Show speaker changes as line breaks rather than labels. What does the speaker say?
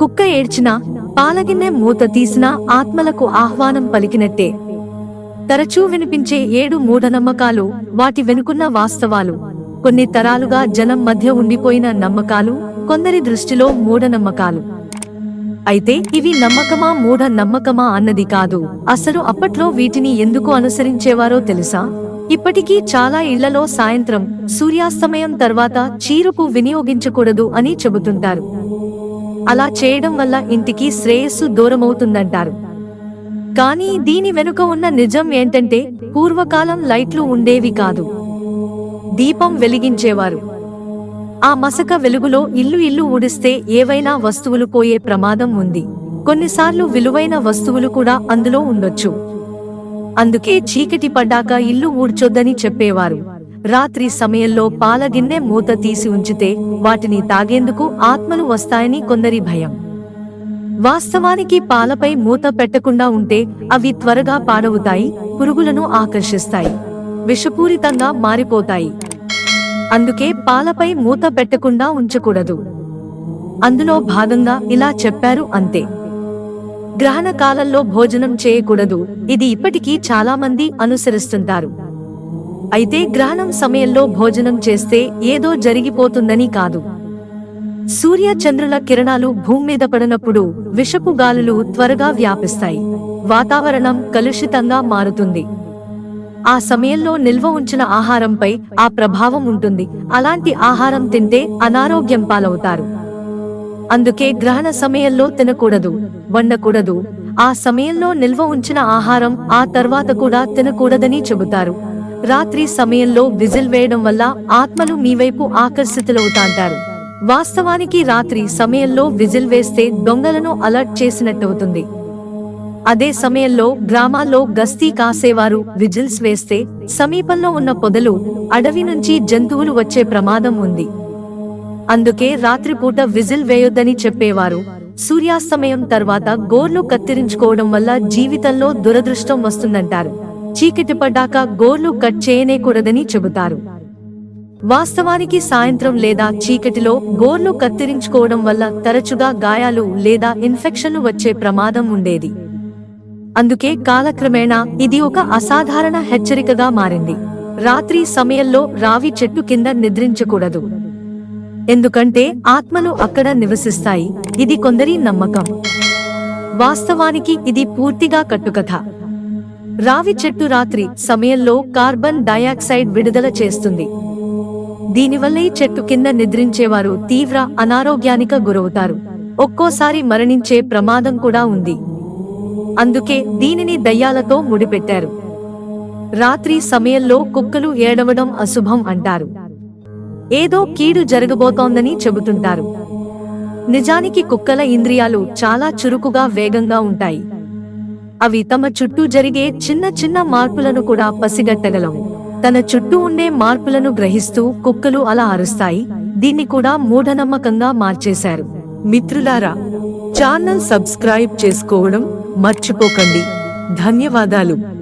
కుక్క ఏడ్చినా పాలగిన్నె మూత తీసినా ఆత్మలకు ఆహ్వానం పలికినట్టే. తరచూ వినిపించే ఏడు మూఢనమ్మకాలు వాటి వెనుకున్న వాస్తవాలు. కొన్ని తరాలుగా జనం మధ్య ఉండిపోయిన నమ్మకాలు కొందరి దృష్టిలో మూఢనమ్మకాలు. అయితే ఇవి నమ్మకమా మూఢ నమ్మకమా అన్నది కాదు. అసలు అప్పట్లో వీటిని ఎందుకు అనుసరించేవారో తెలుసా? ఇప్పటికీ చాలా ఇళ్ళలో సాయంత్రం సూర్యాస్తమయం తర్వాత చీరుపు వినియోగించకూడదు అని చెబుతుంటారు. అలా చేయడం వల్ల ఇంటికి శ్రేయస్సు దూరమవుతుందంటారు. కానీ దీని వెనుక ఉన్న నిజం ఏంటంటే పూర్వకాలం లైట్లు ఉండేవి కాదు. దీపం వెలిగించేవారు. ఆ మసక వెలుగులో ఇల్లు ఇల్లు ఊడిస్తే ఏవైనా వస్తువులు పోయే ప్రమాదం ఉంది. కొన్నిసార్లు విలువైన వస్తువులు కూడా అందులో ఉండొచ్చు. అందుకే చీకటి పడ్డాక ఇల్లు ఊడ్చొద్దని చెప్పేవారు. రాత్రి సమయంలో పాల గిన్నె మూత తీసి ఉంచితే వాటిని తాగేందుకు ఆత్మలు వస్తాయని కొందరి భయం. వాస్తవానికి పాలపై మూత పెట్టకుండా ఉంటే అవి త్వరగా పాడవుతాయి పురుగులను ఆకర్షిస్తాయి విషపూరితంగా మారిపోతాయి. అందుకే పాలపై మూత పెట్టకుండా ఉంచకూడదు. అందులో భాగంగా ఇలా చెప్పారు అంతే. గ్రహణ కాలంలో భోజనం చేయకూడదు ఇది ఇప్పటికీ చాలా మంది అనుసరిస్తుంటారు. అయితే గ్రహణం సమయంలో భోజనం చేస్తే ఏదో జరిగిపోతుందని కాదు. సూర్య చంద్రుల కిరణాలు భూమి మీద పడినప్పుడు విషపు గాలులు త్వరగా వ్యాపిస్తాయి. వాతావరణం కలుషితంగా మారుతుంది. ఆ సమయంలో నిల్వ ఉంచిన ఆహారంపై ఆ ప్రభావం ఉంటుంది. అలాంటి ఆహారం తింటే అనారోగ్యం పాలవుతారు. అందుకే గ్రహణ సమయంలో తినకూడదు వండకూడదు. ఆ సమయంలో నిల్వ ఉంచిన ఆహారం ఆ తర్వాత కూడా తినకూడదని చెబుతారు. రాత్రి సమయంలో విజిల్ వేయడం వల్ల ఆత్మలు మీ వైపు ఆకర్షితులవుతాంటారు. వాస్తవానికి రాత్రి సమయంలో విజిల్ వేస్తే దొంగలను అలర్ట్ చేసినట్టవుతుంది అదే సమయంలో గ్రామాల్లో గస్తీ కాసేవారు విజిల్స్ వేస్తే సమీపంలో ఉన్న పొదలు అడవి నుంచి జంతువులు వచ్చే ప్రమాదం ఉంది. అందుకే రాత్రిపూట విజిల్ వేయొద్దని చెప్పేవారు. సూర్యాస్తమయం తర్వాత గోర్లు కత్తిరించుకోవడం వల్ల జీవితంలో దురదృష్టం వస్తుందంటారు. చీకటి పడ్డాక గోర్లు కట్ చేయనేకూడదని చెబుతారు. వాస్తవానికి సాయంత్రం లేదా చీకటిలో గోర్లు కత్తిరించుకోవడం వల్ల తరచుగా గాయాలు లేదా ఇన్ఫెక్షన్లు వచ్చే ప్రమాదం ఉండేది. అందుకే కాలక్రమేణా ఇది ఒక అసాధారణ హెచ్చరికగా మారింది. రాత్రి సమయంలో రావి చెట్టు కింద నిద్రించకూడదు. ఎందుకంటే ఆత్మలు అక్కడ నివసిస్తాయి. ఇది కొందరి నమ్మకం. వాస్తవానికి ఇది పూర్తిగా కట్టుకథ. రావి చెట్టు రాత్రి సమయంలో కార్బన్ డయాక్సైడ్ విడుదల చేస్తుంది. దీనివల్ల ఈ చెట్టు కింద నిద్రించేవారు తీవ్ర అనారోగ్యానికి గురవుతారు. ఒక్కోసారి మరణించే ప్రమాదం కూడా ఉంది. అందుకే దీనిని దయ్యాలతో ముడిపెట్టారు. రాత్రి సమయంలో కుక్కలు ఏడవడం అశుభం అంటారు. ఏదో కీడు జరగబోతోందని చెబుతుంటారు. నిజానికి కుక్కల ఇంద్రియాలు చాలా చురుకుగా వేగంగా ఉంటాయి. అవి తమ చుట్టూ జరిగే చిన్న చిన్న మార్పులను కూడా పసిగట్టగలవు. తన చుట్టూ ఉండే మార్పులను గ్రహిస్తూ కుక్కలు అలా అరుస్తాయి. దీన్ని కూడా మూఢనమ్మకంగా మార్చేశారు. మిత్రులారా ఛానల్ సబ్స్క్రైబ్ చేసుకోవడం మర్చిపోకండి. ధన్యవాదాలు.